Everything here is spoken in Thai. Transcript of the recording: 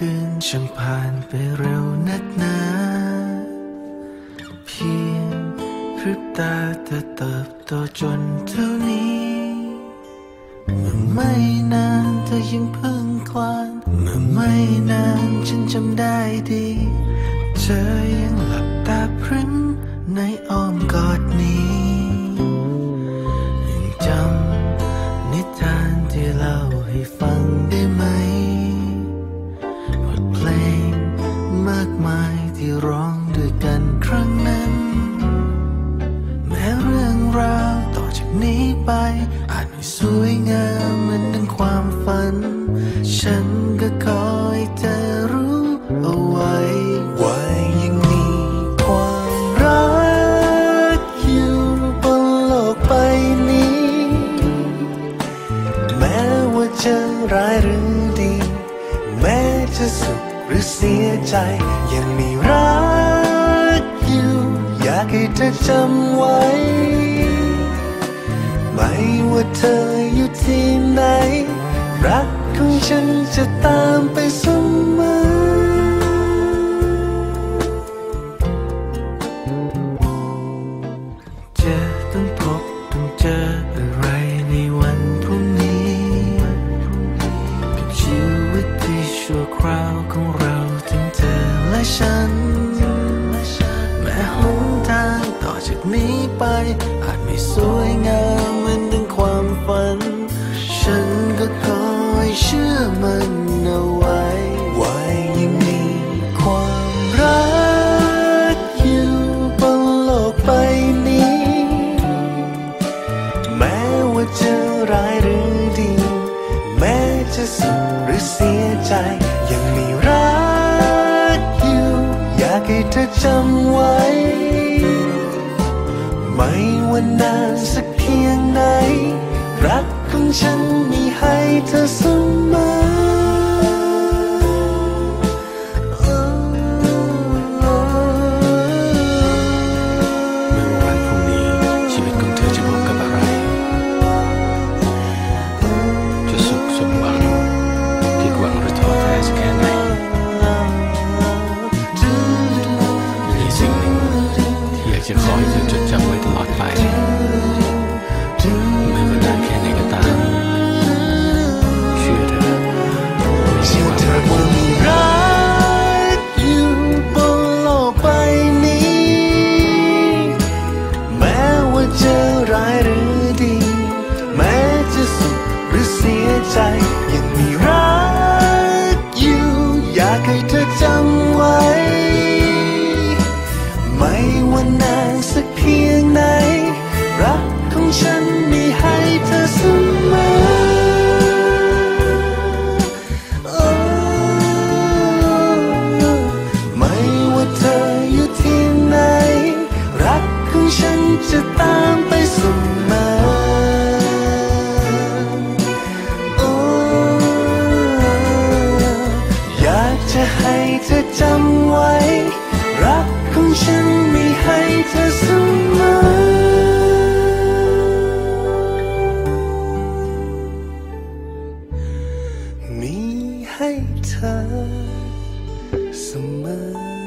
คืนช่างผ่านไปเร็วนักหนาเพียงพริบตาเธอเติบโตจนเท่านี้เมื่อไม่นานเธอยังเพิ่งคลานเมื่อไม่นานฉันจำได้ดีเธอยังหลับตาพริ้งในอ้อมกอดนี้ ที่ร้องด้วยกันครั้งนั้น แม้เรื่องราวต่อจากนี้ไป อาจไม่สวยงามเหมือนดังความฝัน ฉันก็ขอให้เธอรู้เอาไว้ว่ายังมีความรักอยู่บนโลกใบนี้ แม้ว่าจะร้ายหรือดี แม้จะสุข หรือเสียใจ ยังมีรักอยู่ อยากให้เธอจำไว้ ไม่ว่าเธออยู่ที่ไหน รักของฉันจะตามไปเสมอ ฉัน แม้หนทางต่อจากนี้ไป อาจไม่สวยงามเหมือนดังความฝัน ฉันก็ขอให้เชื่อมัน ธอจำไว้ ไม่ว่านานสักเพียงไหน รักของฉันมีให้เธอเสมอ ไม่ ให้เธอเสมอ